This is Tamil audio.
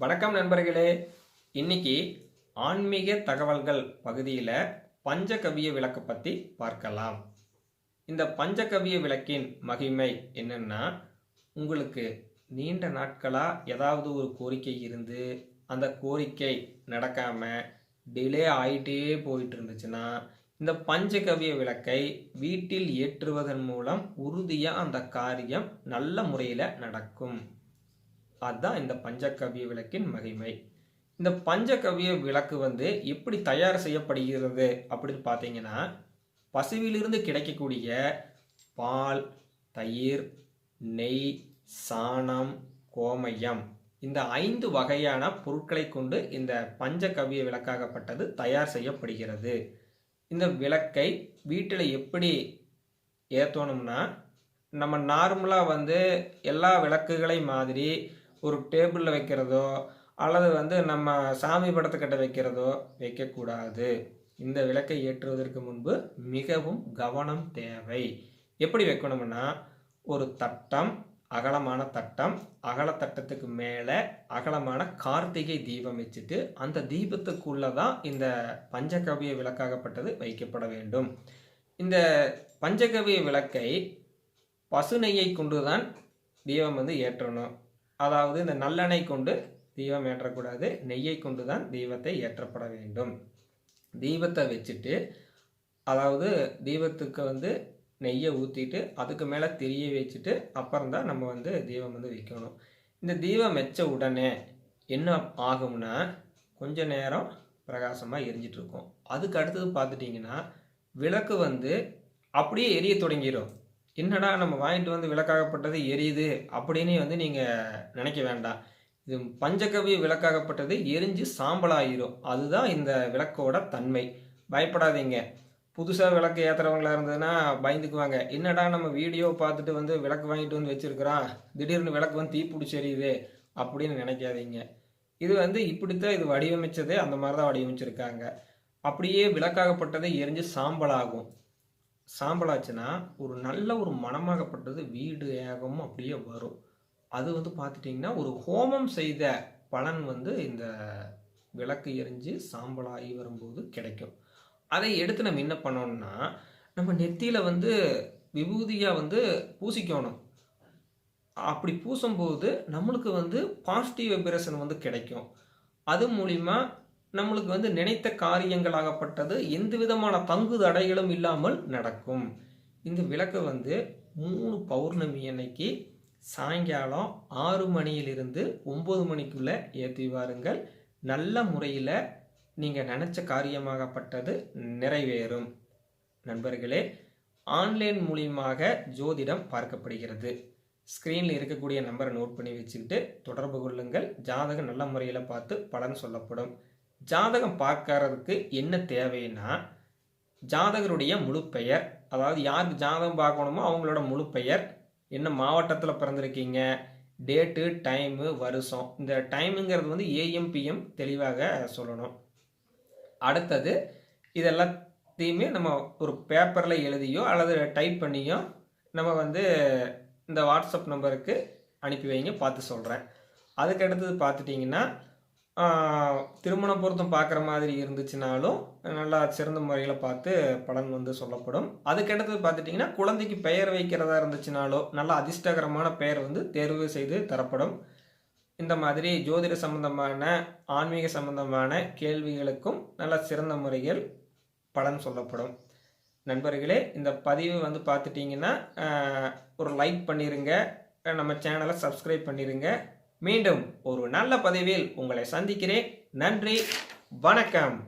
வணக்கம் நண்பர்களே. இன்னைக்கு ஆன்மீக தகவல்கள் பகுதியில் பஞ்சகவிய விளக்கு பற்றி பார்க்கலாம். இந்த பஞ்சகவிய விளக்கின் மகிமை என்னன்னா உங்களுக்கு நீண்ட நாட்களாக ஏதாவது ஒரு கோரிக்கை இருந்து அந்த கோரிக்கை நடக்காமல் டிலே ஆயிட்டே போயிட்டு இருந்துச்சுன்னா இந்த பஞ்சகவிய விளக்கை வீட்டில் ஏற்றுவதன் மூலம் உறுதியாக அந்த காரியம் நல்ல முறையில் நடக்கும். அதுதான் இந்த பஞ்சகவிய விளக்கின் மகிமை. இந்த பஞ்சகவிய விளக்கு வந்து எப்படி தயார் செய்யப்படுகிறது அப்படின்னு பார்த்தீங்கன்னா பசுவிலிருந்து கிடைக்கக்கூடிய பால் தயிர் நெய் சாணம் கோமயம். இந்த ஐந்து வகையான பொருட்களை கொண்டு இந்த பஞ்சகவிய விளக்காகப்பட்டது தயார் செய்யப்படுகிறது. இந்த விளக்கை வீட்டில் எப்படி ஏற்றணும்னா நம்ம நார்மலாக வந்து எல்லா விளக்குகளை மாதிரி ஒரு டேபிளில் வைக்கிறதோ அல்லது வந்து நம்ம சாமி படத்துக்கிட்ட வைக்கிறதோ வைக்கக்கூடாது. இந்த விளக்கை ஏற்றுவதற்கு முன்பு மிகவும் கவனம் தேவை. எப்படி வைக்கணும்னா ஒரு தட்டம் அகலமான தட்டம் அகல தட்டத்துக்கு மேலே அகலமான கார்த்திகை தீபம் வச்சுட்டு அந்த தீபத்துக்குள்ளே தான் இந்த பஞ்சகவிய விளக்காகப்பட்டது வைக்கப்பட வேண்டும். இந்த பஞ்சகவிய விளக்கை பசுநெய்யை கொண்டு தான் தீபம் வந்து ஏற்றணும். அதாவது இந்த நல்லெண்ணெய் கொண்டு தீபம் ஏற்றக்கூடாது நெய்யை கொண்டு தான் தீபத்தை ஏற்றப்பட வேண்டும். தீபத்தை வச்சுட்டு அதாவது தீபத்துக்கு வந்து நெய்யை ஊற்றிட்டு அதுக்கு மேலே திரிய வச்சுட்டு அப்புறம் தான் நம்ம வந்து தீபம் வந்து வைக்கணும். இந்த தீபம் வச்ச உடனே என்ன ஆகும்னா கொஞ்ச நேரம் பிரகாசமாக எரிஞ்சிட்டுருக்கும் அதுக்கு அடுத்தது பார்த்துட்டிங்கன்னா விளக்கு வந்து அப்படியே எரிய தொடங்கிடும் என்னடா நம்ம வாங்கிட்டு வந்து விளக்காகப்பட்டது எரியுது அப்படின்னு வந்து நீங்கள் நினைக்க வேண்டாம். இது பஞ்சகவி விளக்காகப்பட்டது எரிஞ்சு சாம்பலாகிடும் அதுதான் இந்த விளக்கோட தன்மை. பயப்படாதீங்க. புதுசாக விளக்கு ஏற்றுறவங்களா இருந்ததுன்னா பயந்துக்குவாங்க. என்னடா நம்ம வீடியோ பார்த்துட்டு வந்து விளக்கு வாங்கிட்டு வந்து வச்சுருக்குறான் திடீர்னு விளக்கு வந்து தீ எரியுது அப்படின்னு நினைக்காதீங்க. இது வந்து இப்படித்தான் இது வடிவமைச்சதே அந்த மாதிரி தான் வடிவமைச்சிருக்காங்க. அப்படியே விளக்காகப்பட்டது எரிஞ்சு சாம்பலாகும். சாம்பலாச்சுன்னா ஒரு நல்ல ஒரு மனமாகப்பட்டது வீடு ஏகமும் அப்படியே வரும். அது வந்து பார்த்துட்டிங்கன்னா ஒரு ஹோமம் செய்த பலன் வந்து இந்த விளக்கு எரிஞ்சு சாம்பலாகி வரும்போது கிடைக்கும். அதை எடுத்து நம்ம என்ன பண்ணோம்னா நம்ம நெத்தியில் வந்து விபூதியாக வந்து பூசிக்கணும். அப்படி பூசும்போது நம்மளுக்கு வந்து பாசிட்டிவ் வைப்ரேஷன் வந்து கிடைக்கும். அது மூலிமா நம்மளுக்கு வந்து நினைத்த காரியங்களாகப்பட்டது எந்த விதமான பங்கு தடைகளும் இல்லாமல் நடக்கும். இந்த விளக்கு வந்து மூணு பௌர்ணமி அன்னைக்கு சாயங்காலம் ஆறு மணியிலிருந்து ஒம்பது மணிக்குள்ளே ஏற்றி வாருங்கள் நல்ல முறையில் நீங்கள் நினச்ச காரியமாகப்பட்டது நிறைவேறும். நண்பர்களே ஆன்லைன் மூலியமாக ஜோதிடம் பார்க்கப்படுகிறது. ஸ்க்ரீனில் இருக்கக்கூடிய நம்பரை நோட் பண்ணி வச்சுக்கிட்டு தொடர்பு கொள்ளுங்கள். ஜாதகம் நல்ல முறையில் பார்த்து பலன் சொல்லப்படும். ஜாதகம் பார்க்கறதுக்கு என்ன தேவைன்னா ஜாதகருடைய முழு பெயர் அதாவது யாருக்கு ஜாதகம் பார்க்கணுமோ அவங்களோட முழு பெயர் என்ன மாவட்டத்தில் பிறந்திருக்கீங்க டேட்டு டைமு வருஷம் இந்த டைமுங்கிறது வந்து ஏஎம் பிஎம் தெளிவாக சொல்லணும். அடுத்தது இதெல்லாத்தையுமே நம்ம ஒரு பேப்பரில் எழுதியோ அல்லது டைப் பண்ணியோ நம்ம வந்து இந்த வாட்ஸ்அப் நம்பருக்கு அனுப்பி வைங்க பார்த்து சொல்கிறேன் அதுக்கு அடுத்தது பார்த்துட்டிங்கன்னா திருமண பொருத்தம் பார்க்குற மாதிரி இருந்துச்சுனாலும் நல்லா சிறந்த முறையில் பார்த்து பலன் வந்து சொல்லப்படும். அதுக்கடுத்தது பார்த்துட்டிங்கன்னா குழந்தைக்கு பெயர் வைக்கிறதா இருந்துச்சுனாலோ நல்ல அதிர்ஷ்டகரமான பெயர் வந்து தேர்வு செய்து தரப்படும். இந்த மாதிரி ஜோதிட சம்பந்தமான ஆன்மீக சம்பந்தமான கேள்விகளுக்கும் நல்ல சிறந்த முறையில் பலன் சொல்லப்படும். நண்பர்களே இந்த பதிவு வந்து பார்த்துட்டிங்கன்னா ஒரு லைக் பண்ணிடுங்க நம்ம சேனலை சப்ஸ்கிரைப் பண்ணிடுங்க மீண்டும் ஒரு நல்ல பதிவில் உங்களை சந்திக்கிறேன். நன்றி வணக்கம்.